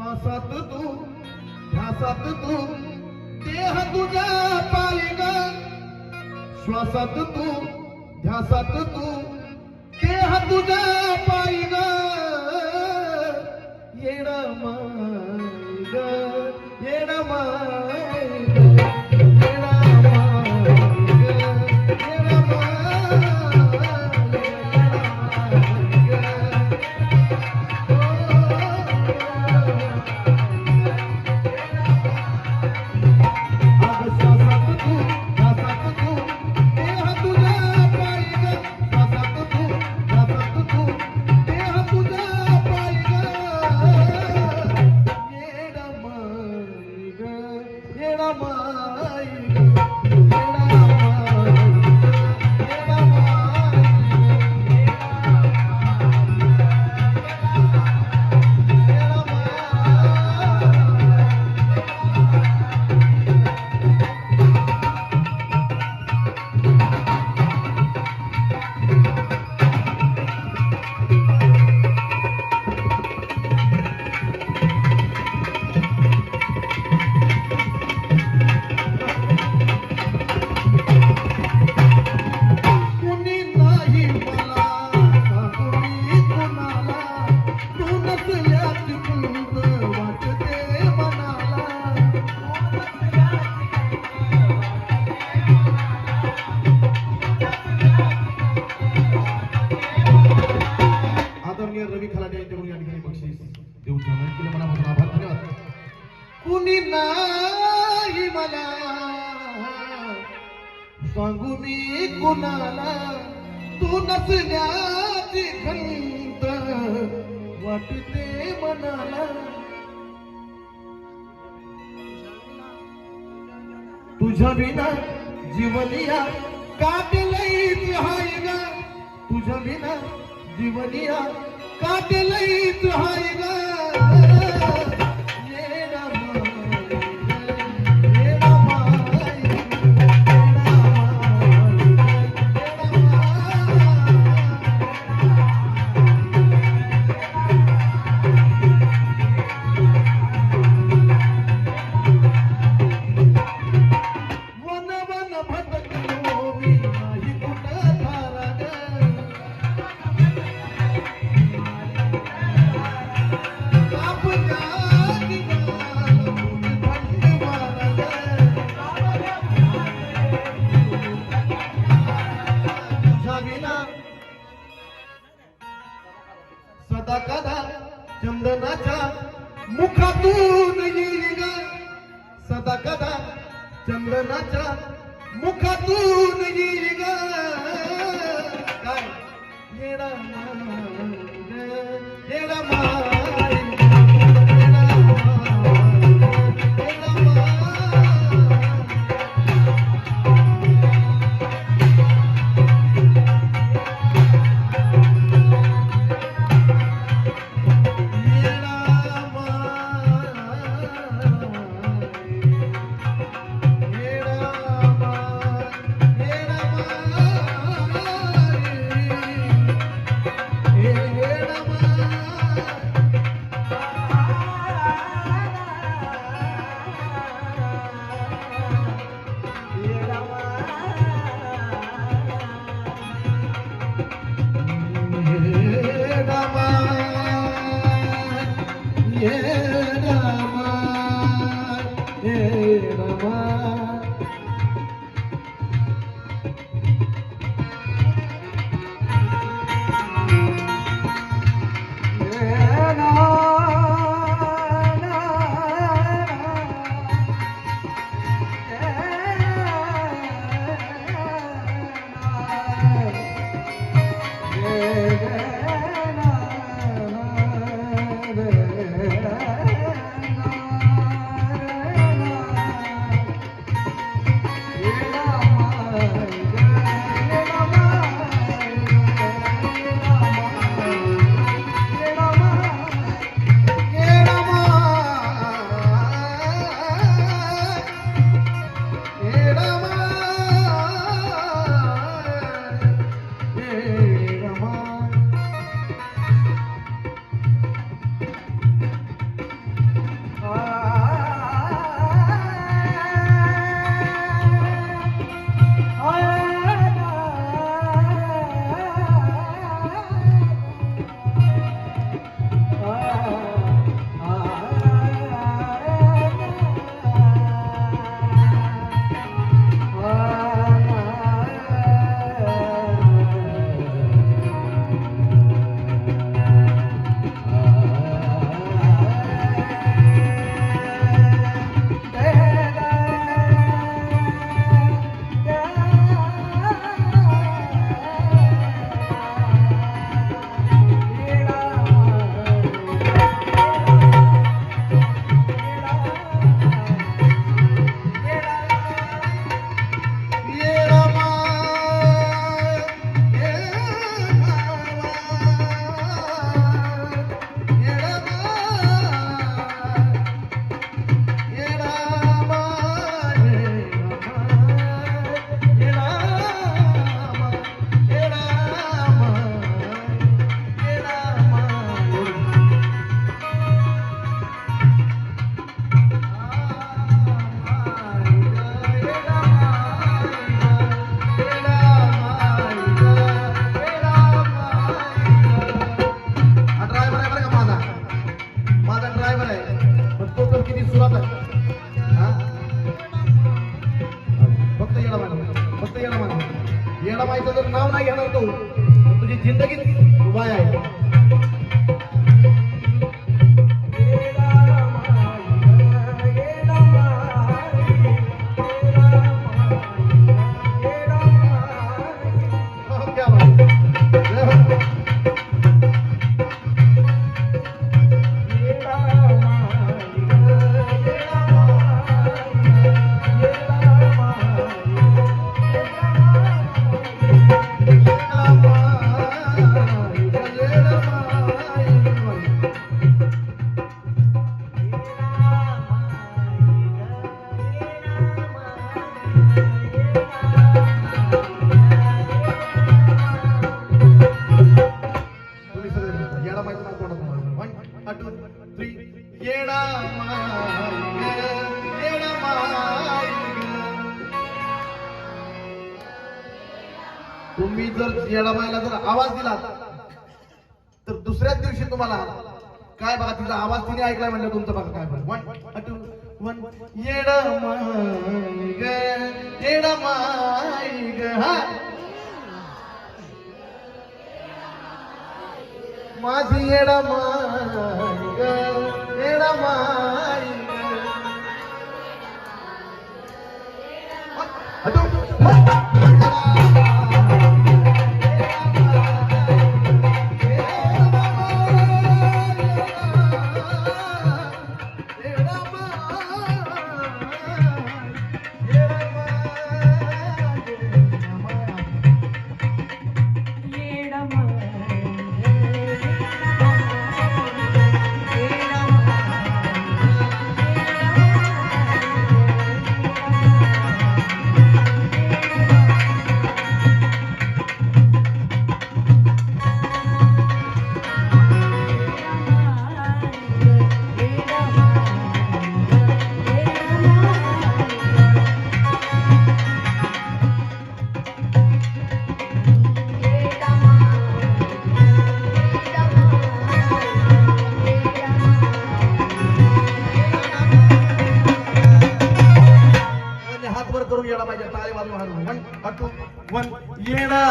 श्वासात तू ध्यासात तू देह तुझा पालिग श्वासात तू ध्यासात तू देह तुझा पालिग येण माग येण माग सांगूनी कुणाला? तू नसण्याची खंत वाटते मनाला. तुझ्या विना जीवनिया काटलई हाय गा तुझ्या विना जीवनिया काटलई हाय गा चंदनाच्या मुखातून येईल काय? येणार येणार ஏடா ಆಗಿತ್ತು आवाज दिला. तर दुसऱ्याच दिवशी तुम्हाला काय बघा तिचा आवाज तिने ऐकला म्हणजे तुमचं बघा काय बघा. वन टू वन येड येड माय ग माझी येडमाई येडमाई हटो ఎడమా